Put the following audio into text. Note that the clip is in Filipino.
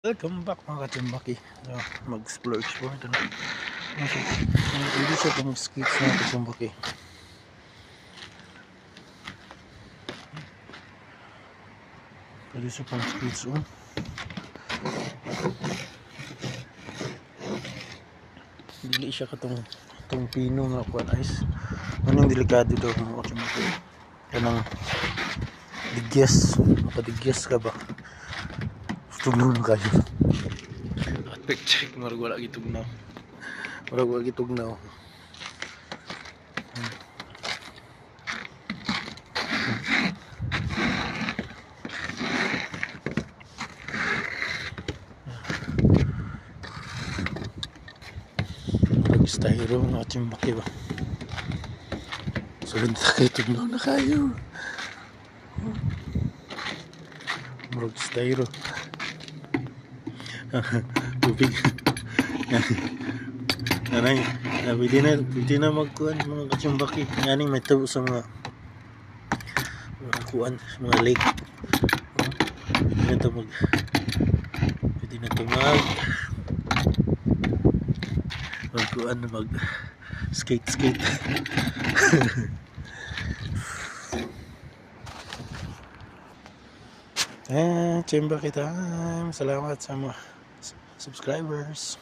Welcome back mga katimbaki. So, mag-explore explore ito na. Hindi siya itong skits na katimbaki. Pwede siya pang skits oh. Dili siya katong itong pino nga kuan ice. Anong delikado daw mga katimbaki. Kanang digyas. Makadigyas ka ba? Tugnaw na kayo. At check check, marag wala gitugnaw. Marag wala gitugnaw. Marag styro ng ating baki ba? Sunod na kayo, tugnaw na kayo. Marag styro. Tubig. Nanay, ah, pwede na, pwede na magkuhan mga katsimbaki. Yaning may tabo sa mga mga kuhan, mga lake. Pwede na ito mag pwede na ito mag magkuhan, mag skate skate. Eh, Chimbaki time. Salamat sa mga subscribers.